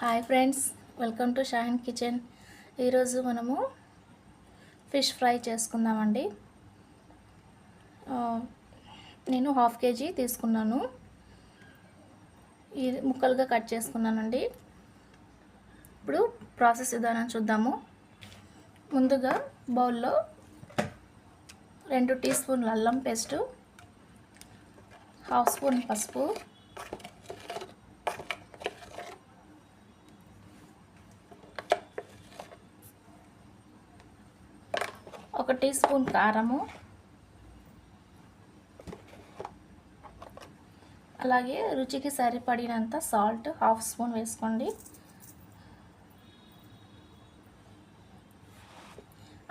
Hi friends welcome to Shahin kitchen. ఈరోజు మనము fish fry చేసుకుందామండి. నేను హాఫ్ కేజీ తీసుకున్నాను. ఇది ముక్కలుగా కట్ చేసుకున్నానండి. ఇప్పుడు ప్రాసెస్ విధానం చూద్దాము. ముందుగా బౌల్లో రెండు టీ స్పూన్ల అల్లం పేస్టు హాఫ్ స్పూన్ పసుపు ఒక టీ స్పూన్ కారము. అలాగే రుచికి సరిపడినంత సాల్ట్ హాఫ్ స్పూన్ వేసుకోండి.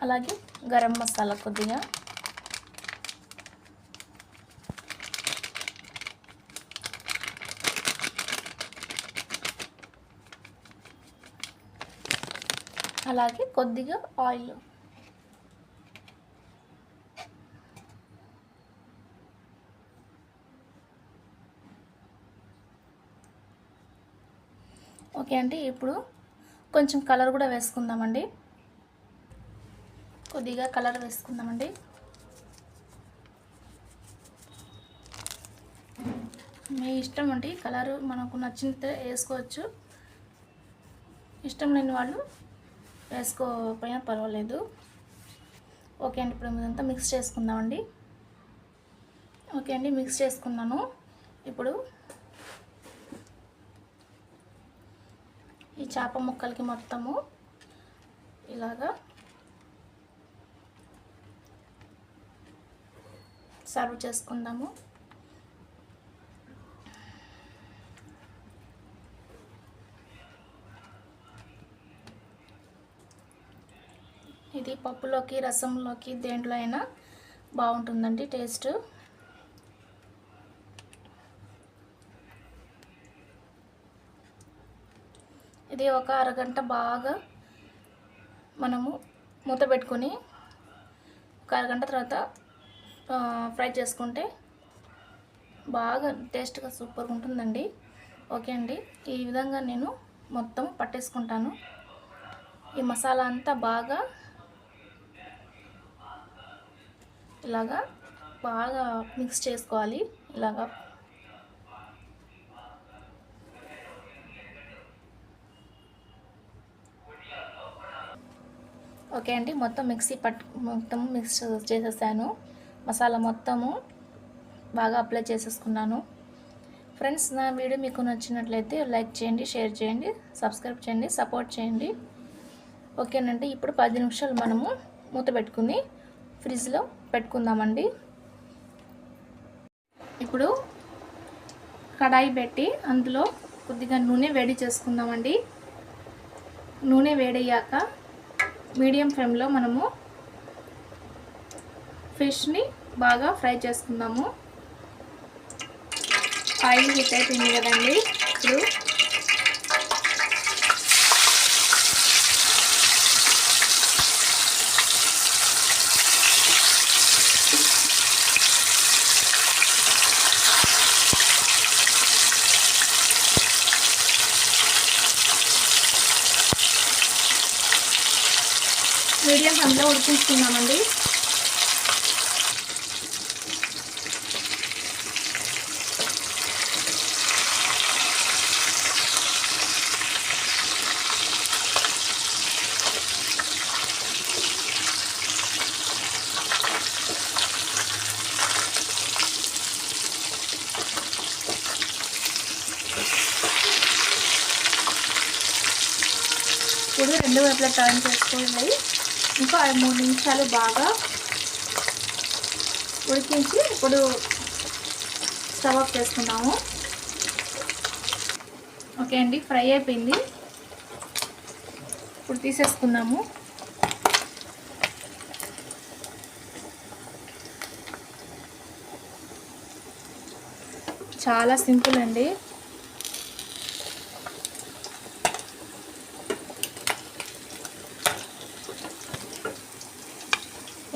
అలాగే గరం మసాలా కొద్దిగా. అలాగే కొద్దిగా ఆయిల్ ఓకే అండి ఇప్పుడు కొంచెం కలర్ కూడా వేసుకుందామండి. కొద్దిగా కలర్ వేసుకుందామండి. మీ ఇష్టం అండి కలరు మనకు నచ్చితే వేసుకోవచ్చు. ఇష్టం లేని వాళ్ళు వేసుకోకపోయినా పర్వాలేదు. ఓకే అండి ఇప్పుడు ఇదంతా మిక్స్ చేసుకుందామండి. ఓకే అండి మిక్స్ చేసుకున్నాను. ఇప్పుడు చేప ముక్కలకి మొత్తము. ఇలాగా సర్వ్ చేసుకుందాము. ఇది పప్పులోకి రసంలోకి దేంట్లో అయినా బాగుంటుందండి టేస్ట్. ఇది ఒక అరగంట బాగా మనము మూత పెట్టుకొని ఒక అరగంట తర్వాత ఫ్రై చేసుకుంటే బాగా టేస్ట్గా సూపర్గా ఉంటుందండి. ఓకే అండి. ఈ విధంగా నేను మొత్తం పట్టేసుకుంటాను. ఈ మసాలా అంతా బాగా ఇలాగా బాగా మిక్స్ చేసుకోవాలి. ఇలాగా ఓకే అండి మొత్తం మిక్సీ పట్ మొత్తం మిక్స్ చేసేసాను. మసాలా మొత్తము బాగా అప్లై చేసేసుకున్నాను. ఫ్రెండ్స్ నా వీడియో మీకు నచ్చినట్లయితే లైక్ చేయండి షేర్ చేయండి సబ్స్క్రైబ్ చేయండి సపోర్ట్ చేయండి. ఓకేనండి ఇప్పుడు పది నిమిషాలు మనము మూత పెట్టుకుని ఫ్రిడ్జ్లో పెట్టుకుందామండి. ఇప్పుడు కడాయి పెట్టి అందులో కొద్దిగా నూనె వేడి చేసుకుందామండి. నూనె వేడయ్యాక మీడియం ఫ్లేమ్లో మనము ఫిష్ని బాగా ఫ్రై చేసుకుందాము. ఆయిల్ హీట్ అయిపోయింది కదండి. ఇప్పుడు మీడియం ఫ్లేమ్లో ఉడికించుకుందామండి. ఇప్పుడు రెండు వైపులా టర్న్ చేసుకోండి ఇంకా మూడు నిమిషాలు బాగా ఉడికించి ఇప్పుడు స్టవ్ ఆఫ్ చేసుకున్నాము ఓకే అండి ఫ్రై అయిపోయింది. ఇప్పుడు తీసేసుకున్నాము చాలా సింపుల్ అండి.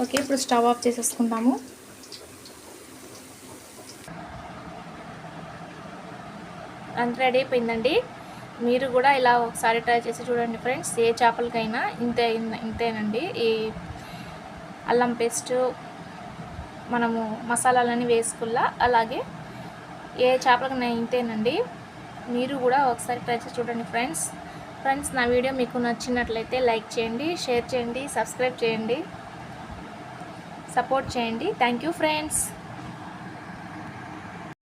ఓకే ఇప్పుడు స్టవ్ ఆఫ్ చేసేసుకుందాము. అంత రెడీ అయిపోయిందండి. మీరు కూడా ఇలా ఒకసారి ట్రై చేసి చూడండి ఫ్రెండ్స్ ఏ చేపలకైనా ఇంతే ఇంతేనండి. ఈ అల్లం పేస్ట్ మనము మసాలాలన్నీ వేసుకుల్లా అలాగే ఏ చేపలకైనా ఇంతేనండి. మీరు కూడా ఒకసారి ట్రై చేసి చూడండి ఫ్రెండ్స్. ఫ్రెండ్స్ నా వీడియో మీకు నచ్చినట్లయితే లైక్ చేయండి షేర్ చేయండి సబ్స్క్రైబ్ చేయండి. సపోర్ట్ చేయండి. Thank you friends